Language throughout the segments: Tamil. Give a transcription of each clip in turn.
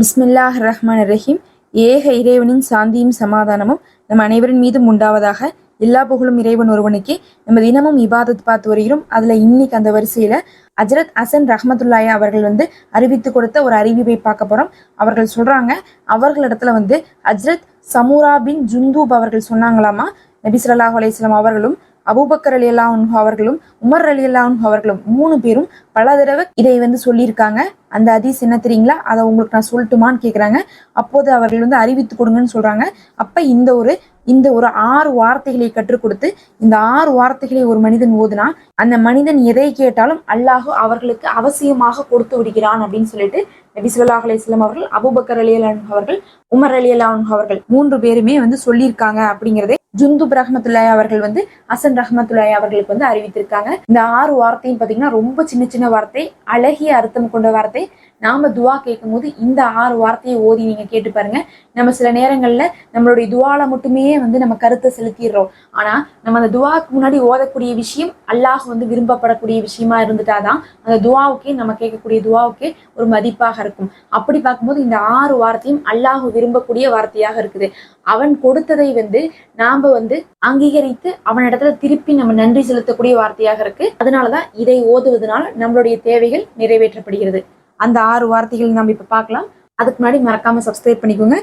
பிஸ்மில்லாஹ் ரஹ்மான் ரஹீம் ஏக இறைவனின் சாந்தியும் சமாதானமும் நம் அனைவரின் மீதும் உண்டாவதாக எல்லா புகழும் இறைவன் ஒருவனுக்கு. நம்ம தினமும் இபாதத் பார்த்து வருகிறோம். அதுல இன்னைக்கு அந்த வரிசையில அஜரத் அசன் ரஹமத்துல்லாயா அவர்கள் வந்து அறிவித்து கொடுத்த ஒரு அறிவிப்பை பார்க்க போறோம். அவர்கள் சொல்றாங்க அவர்களிடத்துல வந்து அஜரத் சமூரா பின் ஜுந்தூப் அவர்கள் சொன்னாங்களாமா? நபி சொல்லாஹ் அலையம் அவர்களும் அபூபக்கர் அலி அல்லாஹ் அவர்களும் உமர் அலி அல்லாஹ் அவர்களும் மூணு பேரும் பல தடவை இதை வந்து சொல்லியிருக்காங்க. அந்த அதிஸ் என்ன தெரியுங்களா? அதை உங்களுக்கு நான் சொல்லட்டுமான்னு கேட்குறாங்க அப்போது அவர்கள் வந்து அறிவித்து கொடுங்கன்னு சொல்றாங்க. அப்ப இந்த ஒரு இந்த ஒரு ஆறு வார்த்தைகளை கற்றுக் கொடுத்து இந்த ஆறு வார்த்தைகளை ஒரு மனிதன் ஓதுனா அந்த மனிதன் எதை கேட்டாலும் அல்லாஹ் அவர்களுக்கு அவசியமாக கொடுத்து விடுகிறான் அப்படின்னு சொல்லிட்டு நபி ஸல்லல்லாஹு அவர்கள் அபூபக்கர் அலி அலான் அவர்கள் உமர் அலி அல்லாஹ் அவர்கள் மூன்று பேருமே வந்து சொல்லியிருக்காங்க அப்படிங்கிறதே ஜுந்துப் ரஹமத்துல்லாய் அவர்கள் வந்து அசன் ரஹமத்துல்லாய் அவர்களுக்கு வந்து அறிவித்திருக்காங்க. இந்த ஆறு வார்த்தையும் பாத்தீங்கன்னா ரொம்ப சின்ன சின்ன வார்த்தை அழகிய அர்த்தம் கொண்ட வார்த்தை. நாம துவா கேட்கும் போது இந்த ஆறு வார்த்தையை ஓதி நீங்க கேட்டு பாருங்க. நம்ம சில நேரங்கள்ல நம்மளுடைய துவால மட்டுமே வந்து நம்ம கருத்தை செலுத்திடுறோம். ஆனா நம்ம அந்த துவாக்கு முன்னாடி ஓதக்கூடிய விஷயம் அல்லாஹ் வந்து விரும்பப்படக்கூடிய விஷயமா இருந்துட்டாதான் அந்த துவாவுக்கே நம்ம கேட்கக்கூடிய துவாவுக்கே ஒரு மதிப்பாக இருக்கும். அப்படி பார்க்கும்போது இந்த ஆறு வார்த்தையும் அல்லாஹ் விரும்பக்கூடிய வார்த்தையாக இருக்குது. அவன் கொடுத்ததை வந்து நாம வந்து அங்கீகரித்து அவனிடத்துல திருப்பி நம்ம நன்றி செலுத்தக்கூடிய வார்த்தையாக இருக்கு. அதனாலதான் இதை ஓதுவதனால் நம்மளுடைய தேவைகள் நிறைவேற்றப்படுகிறது. அந்த ஆறு வார்த்தைகள் நம்ம இப்ப பார்க்கலாம். அதுக்கு முன்னாடி மறக்காம சப்ஸ்கிரைப் பண்ணிக்கோங்க.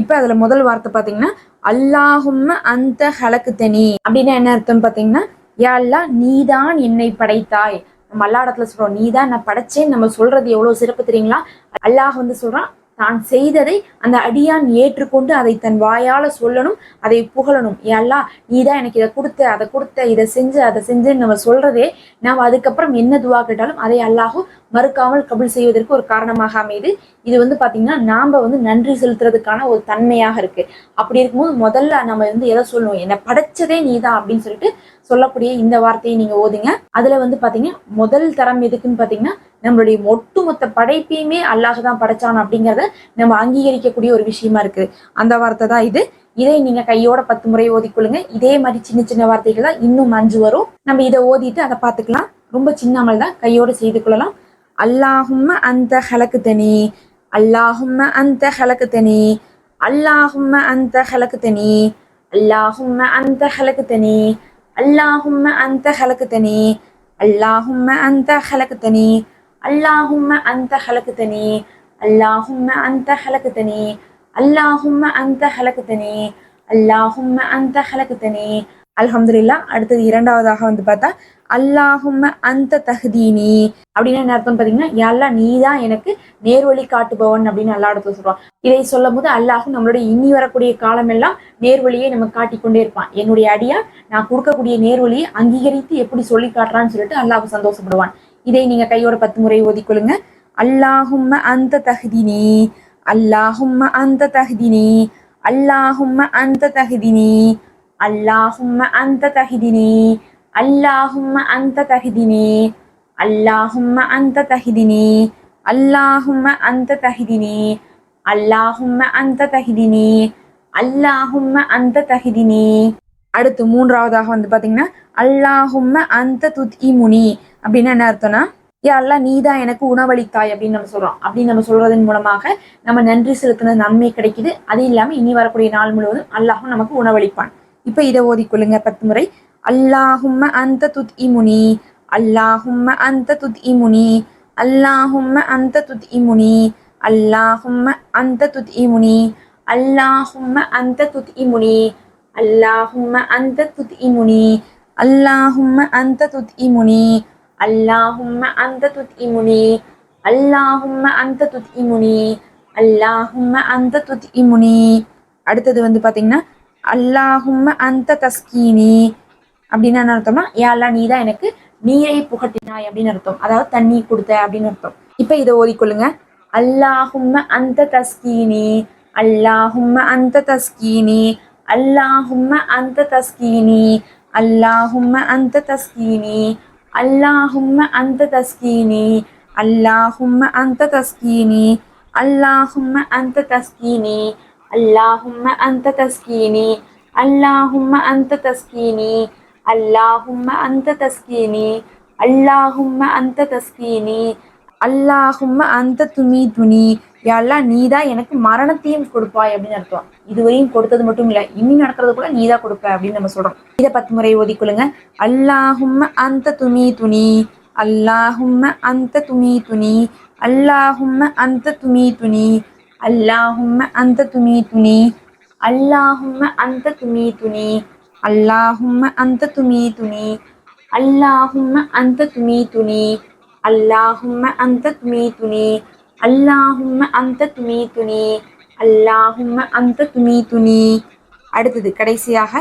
இப்ப அதுல முதல் வார்த்தை பாத்தீங்கன்னா அல்லாஹும் அந்த ஹலக்கு தனி அப்படின்னா என்ன அர்த்தம் பாத்தீங்கன்னா யா அல்லாஹ் நீதான் என்னை படைத்தாய். நம்ம அல்லா இடத்துல சொல்றோம் நீதான் நான் படைச்சேன்னு நம்ம சொல்றது எவ்வளவு சிறப்பு தெரியுங்களா? அல்லாஹ் வந்து சொல்றான் தான் செய்ததை அந்த அடியான் ஏற்றுக்கொண்டு அதை தன் வாயால சொல்லணும் அதை புகழணும். ஏல்லா நீதான் எனக்கு இதை கொடுத்த அதை கொடுத்த இதை செஞ்சு அதை செஞ்சுன்னு நம்ம சொல்றதே நாம் அதுக்கப்புறம் என்ன துவா கேட்டாலும் அதை அல்லாஹும் மறுக்காமல் கபில் செய்வதற்கு ஒரு காரணமாக அமையுது. இது வந்து பாத்தீங்கன்னா நாம வந்து நன்றி செலுத்துறதுக்கான ஒரு தன்மையாக இருக்கு. அப்படி இருக்கும்போது முதல்ல நம்ம வந்து எதை சொல்லணும்? என்னை படைச்சதே நீதான் அப்படின்னு சொல்லிட்டு சொல்லக்கூடிய இந்த வார்த்தையை நீங்க ஓதுங்க. அதுல வந்து பாத்தீங்கன்னா முதல் தரம் எதுக்குன்னு பாத்தீங்கன்னா நம்மளுடைய ஒட்டுமொத்த படைப்பையுமே அல்லாஹ் தான் படைச்சான் அப்படிங்கிறத நம்ம அங்கீகரிக்கக்கூடிய ஒரு விஷயமா இருக்கு அந்த வார்த்தை தான் இது. இதை நீங்க கையோட பத்து முறை ஓதிக்கொள்ளுங்க. இதே மாதிரி சின்ன சின்ன வார்த்தைகள் தான் இன்னும் அஞ்சு வரும். நம்ம இதை ஓதிட்டு அதை பார்த்துக்கலாம். ரொம்ப சின்னமல் தான் கையோட செய்து கொள்ளலாம். அல்லாஹும்ம அந்த ஹலக்கு தனி அல்லாஹும்ம அந்த ஹலக்கு தனி அல்லாஹும்ம அந்த ஹலக்கு தனி அல்லாஹும்ம அந்த ஹலக்கு தனி அல்லாஹும்ம அந்த ஹலக்கு தனி அல்லாஹும்ம அந்த ஹலக்கு தனி அல்லாஹும்ம அந்த ஹலக்குத்தனி அல்லாஹும்ம அந்த ஹலக்குத்தனி அல்லாஹும்ம அந்த ஹலக்குத்தனி அல்லாஹும்ம அந்த ஹலக்குத்தனி அல்ஹம்துலில்லா அடுத்தது இரண்டாவதாக வந்து பார்த்தா அல்லாஹும அந்த தகுதீனி அப்படின்னு என்ன அர்த்தம் பார்த்தீங்கன்னா எல்லா நீ தான் எனக்கு நேர்வழி காட்டுபவன் அப்படின்னு எல்லா இடத்துல சொல்றான். இதை சொல்லும் போது அல்லாஹும் நம்மளுடைய இனி வரக்கூடிய காலமெல்லாம் நேர்வழியை நம்ம காட்டிக்கொண்டே இருப்பான். என்னுடைய அடியா நான் கொடுக்கக்கூடிய நேர்வழியை அங்கீகரித்து எப்படி சொல்லி காட்டுறான்னு சொல்லிட்டு அல்லாஹ் சந்தோஷப்படுவான். இதை நீங்க கையோட பத்து முறை ஓதிக்கொள்ளுங்க. அல்லாஹும் அந்த தகுதினி அல்லாஹும் அந்த தகுதினி அல்லாஹும் அந்த தகுதினி அல்லாஹும் அந்த தகுதினி அல்லாஹும் அந்த தகுதினி அல்லாஹும் அந்த தகுதினி அல்லாஹும் அந்த தகுதினி அல்லாஹும் அந்த தகுதினி அல்லாஹும் அந்த தகுதினி அடுத்து மூன்றாவதாக வந்து பாத்தீங்கன்னா அல்லாஹும் அந்த துத் முனி அப்படின்னு என்ன அர்த்தம்னா யா அல்லா நீ தான் எனக்கு உணவளித்தாய் அப்படின்னு நம்ம சொல்றோம். அப்படின்னு நம்ம சொல்றதன் மூலமாக நம்ம நன்றி செலுத்தின நன்மை கிடைக்குது. அது இல்லாம இனி வரக்கூடிய நாள் முழுவதும் அல்லாஹும் நமக்கு உணவளிப்பான். இப்ப இதை ஓதிக்கொள்ளுங்க பத்து முறை. அல்லாஹும்ம அந்த துத் இமுனி அல்லாஹும்ம அந்த துத் இமுனி அல்லாஹும்ம அந்த துத் இமுனி அல்லாஹும்ம அந்த துத் இமுனி அல்லாஹும்ம அந்த துத் இமுனி அல்லாஹும்ம அந்த துத் இமுனி அல்லாஹும்ம அந்த துத் இமுனி அல்லாஹும்ம அந்த துத் இமுனி அல்லாஹும்ம அந்த துத் இமுனி அல்லாஹும்ம அந்த துத் இமுனி அடுத்தது வந்து பார்த்தீங்கன்னா அல்லாஹும்ம அந்த தஸ்கீனி அப்படின்னு என்ன அர்த்தம்னா யாழ்லா நீ தான் எனக்கு நீரை புகட்டினாய் அப்படின்னு அர்த்தம். அதாவது தண்ணி கொடுத்த அப்படின்னு அர்த்தம். இப்ப இதை ஓதிக்கொள்ளுங்க. அல்லாஹும்ம அந்த தஸ்கீனி அல்லாஹும்ம அந்த தஸ்கீனி அல்லாஹும்ம அந்த தஸ்கீனி அல்லாஹும்ம அந்த தஸ்கீனி அல்லாஹும்ம அந்த தஸ்கீனி அல்லாஹும்ம அந்த தஸ்கீனி அல்லாஹும்ம அந்த தஸ்கீனி அல்லாஹும்ம அந்த தஸ்கீனி அல்லாஹும்ம அந்த தஸ்கீனி அல்லாஹும்ம அந்த தஸ்கீனி அல்லாஹும்ம அந்த தஸ்கீனி அல்லாஹும்ம அந்த துமி துணி யாரெல்லாம் நீ தான் எனக்கு மரணத்தையும் கொடுப்பாய் அப்படின்னு அர்த்தம். இதுவரையும் கொடுத்தது மட்டும் இல்ல இனி நடக்கிறது கூட நீ தான் கொடுப்ப அப்படின்னு நம்ம சொல்றோம். இதை பத்து முறை ஓதிக்கொள்ளுங்க அல்லாஹும்ம அந்த துணி துணி அல்லாஹும்ம அந்த துணி துணி அல்லாஹும்ம அந்த துணி துணி அல்லாஹும்ம அந்த துணி துணி அல்லாஹும்ம அந்த துணி துணி அல்லாஹும்ம அந்த துணி துணி அல்லாஹும்ம அந்த துணி துணி அல்லாஹும்ம அந்த துணி துணி அல்லாஹும்ம அந்த துணி துணி அல்லாஹும்ம அந்த துணி துணி. அடுத்தது கடைசியாக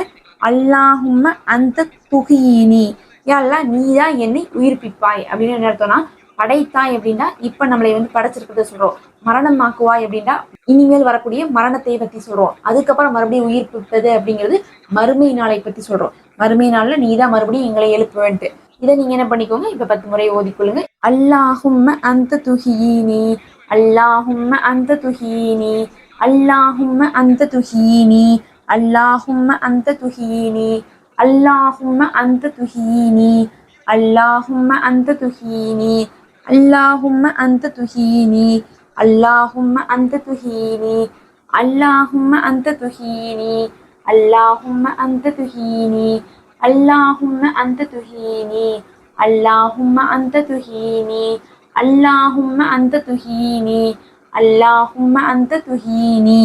அல்லாஹும்ம அந்த துகியினி. யாரெல்லாம் நீ தான் என்னை உயிர்ப்பிப்பாய் அப்படின்னு என்ன அர்த்தம்னா படைத்தாய் அப்படின்னா இப்போ நம்மளை வந்து படைச்சிருக்கிறத சொல்கிறோம் மரணமாக்குவாய் அப்படின்னா இனிமேல் வரக்கூடிய மரணத்தை பத்தி சொல்றோம். அதுக்கப்புறம் மறுபடியும் உயிர்ப்பிப்பது அப்படிங்கிறது மறுமை நாளை பத்தி சொல்றோம். மறுமை நாள்ல நீ தான் மறுபடியும் எங்களை எழுப்புவேன்ட்டு. இதை நீங்க என்ன பண்ணிக்கோங்க? இப்ப பத்து முறை ஓதிக்கொள்ளுங்க. அல்லாஹும்ம அந்த துஹீனி அல்லாஹும்ம அந்த துஹீனி அல்லாஹும்ம அந்த துஹீனி அல்லாஹும்ம அந்த துஹீனி அல்லாஹும்ம அந்த துஹீனி அல்லாஹும்ம அந்த துஹீனி அல்லாஹும்ம அந்த துஹீனி அல்லாஹும் அந்த துஹீனி அல்லாஹும் அந்த துஹீனி அல்லாஹும் அந்த துஹீனி அல்லாஹும் அந்த துஹீனி அல்லாஹும்ம அந்த துஹீனி அல்லாஹும் அந்த துஹீனி அல்லாஹும் அந்த துஹீனி.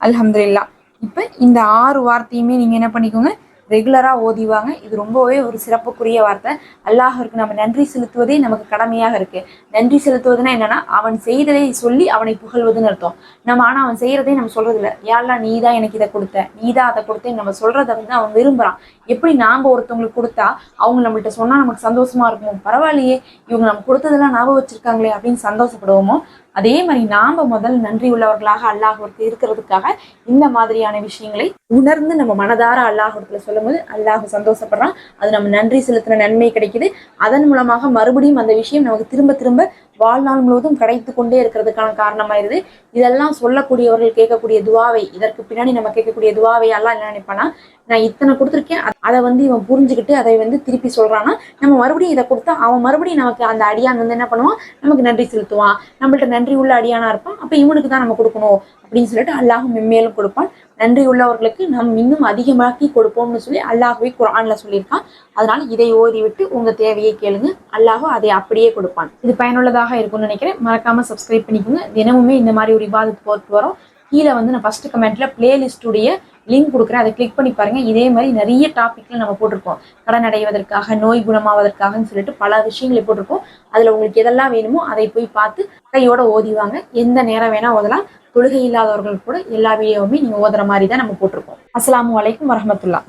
அல்ஹம்துலில்லாஹ். இப்போ இந்த ஆறு வார்த்தையுமே நீங்கள் என்ன பண்ணிக்கோங்க ரெகுலராக ஓதிவாங்க. இது ரொம்பவே ஒரு சிறப்புக்குரிய வார்த்தை. அல்லாஹருக்கு நம்ம நன்றி செலுத்துவதே நமக்கு கடமையாக இருக்கு. நன்றி செலுத்துவதுன்னா என்னன்னா அவன் செய்ததை சொல்லி அவனை புகழ்வதுன்னு அர்த்தம். நம்ம ஆனால் அவன் செய்கிறதே நம்ம சொல்றது யாரெல்லாம் நீ தான் எனக்கு இதை கொடுத்த. நீ தான் அதை கொடுத்தேன்னு நம்ம சொல்கிறத வந்து அவன் விரும்புறான். எப்படி நாம ஒருத்தவங்களுக்கு கொடுத்தா அவங்க நம்மள்ட்ட சொன்னா நமக்கு சந்தோஷமா இருக்கும்? பரவாயில்லையே. இவங்க நம்ம கொடுத்ததெல்லாம் ஞாபகம் வச்சிருக்காங்களே அப்படின்னு சந்தோஷப்படுவோமோ? அதே மாதிரி நாம முதல் நன்றி உள்ளவர்களாக அல்லாஹ்விற்கு இருக்கிறதுக்காக இந்த மாதிரியான விஷயங்களை உணர்ந்து நம்ம மனதார சொல்லும் போது அல்லாஹ் சந்தோஷப்படுறான். அது நம்ம நன்றி செலுத்தின நன்மை கிடைக்குது. அதன் மூலமாக மறுபடியும் அந்த விஷயம் நமக்கு திரும்ப திரும்ப வாழ்நாள் முழுவதும் கிடைத்து கொண்டே இருக்கிறதுக்கான காரணமாயிருது இதெல்லாம் சொல்லக்கூடியவர்கள் கேட்கக்கூடிய துவாவை இதற்கு பின்னாடி நம்ம கேட்கக்கூடிய துவாவை எல்லாம் என்ன நினைப்பானா நான் இத்தனை கொடுத்துருக்கேன் அதை வந்து இவன் புரிஞ்சுக்கிட்டு அதை வந்து திருப்பி சொல்றானா நம்ம மறுபடியும் இதை கொடுத்தா அவன் மறுபடியும் நமக்கு அந்த அடியான் வந்து என்ன பண்ணுவான்? நமக்கு நன்றி செலுத்துவான். நம்மள்ட்ட நன்றி உள்ள அடியானா இருப்பான். அப்ப இவனுக்கு தான் நம்ம கொடுக்கணும். அப்படின்னு சொல்லிட்டு அல்லாஹ் மென்மேலும் கொடுப்பான். நன்றி உள்ளவர்களுக்கு நாம் இன்னும் அதிகமாக்கி கொடுப்போம்னு சொல்லி அல்லாஹ்வே குரானில் சொல்லியிருக்கான். அதனால இதை ஓதி விட்டு உங்க தேவையை கேளுங்க. அல்லாஹும் அதை அப்படியே கொடுப்பான். இது பயனுள்ளதாக இருக்கும்னு நினைக்கிறேன். மறக்காம சப்ஸ்கிரைப் பண்ணிக்கோங்க. தினமுமே இந்த மாதிரி ஒரு விவாதத்து போட்டு வரோம். கீழே வந்து நான் ஃபர்ஸ்ட் கமெண்ட்ல பிளேலிஸ்டுடைய லிங்க் கொடுக்குறேன். அதை கிளிக் பண்ணி பாருங்க. இதே மாதிரி நிறைய டாபிக்ல நம்ம போட்டிருக்கோம். கடன் அடைவதற்காக நோய் குணமாவதற்காகன்னு சொல்லிட்டு பல விஷயங்களை போட்டிருக்கோம். அதுல உங்களுக்கு எதெல்லாம் வேணுமோ அதை போய் பார்த்து கையோட ஓதிவாங்க எந்த நேரம் வேணா ஓதலாம். தொழுகை இல்லாதவர்கள் கூட எல்லா வீடியோவுமே நீங்க ஓதுற மாதிரி தான் நம்ம போட்டிருக்கோம். அஸ்லாம் வலைக்கம் வரமத்துல்லா